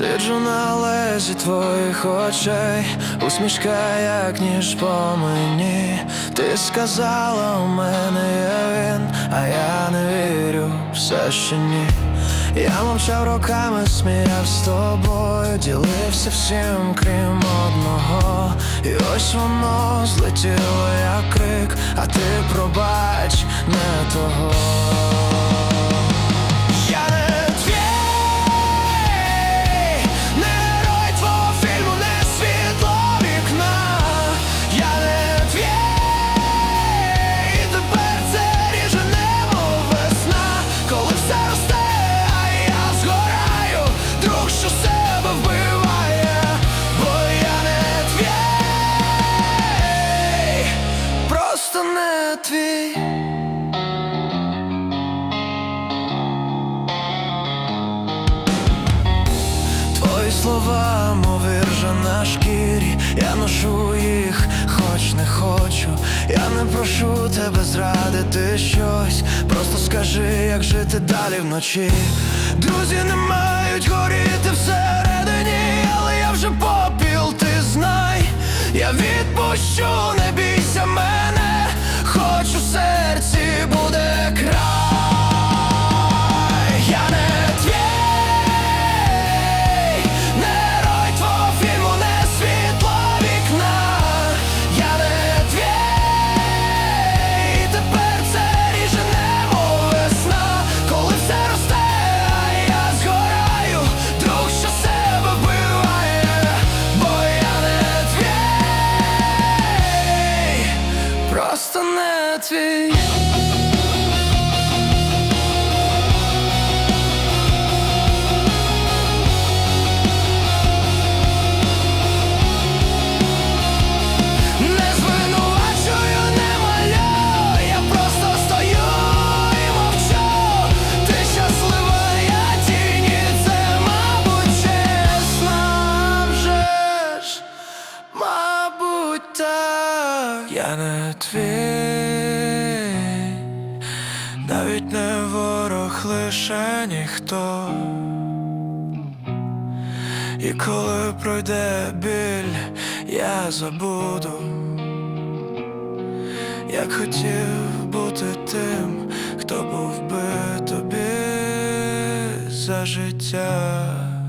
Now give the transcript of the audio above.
Сиджу на лезі твоїх очей, усмішка, як ніж по мені. Ти сказала, у мене є він, а я не вірю, все ще ні. Я мовчав роками, сміяв з тобою, ділився всім, крім одного. І ось воно злетіло, як крик, а ти пробач не того. Просто не твій. Твої слова, мов іржа на шкірі, я ношу їх, хоч не хочу. Я не прошу тебе зрадити щось. Просто скажи, як жити далі вночі. Друзі не мають горіти всередині, але я вже попіл, ти знай. Я відпущу, просто не твій. Я не твій, навіть не ворог, лише ніхто. І коли пройде біль, я забуду, як хотів бути тим, хто був би тобі за життя.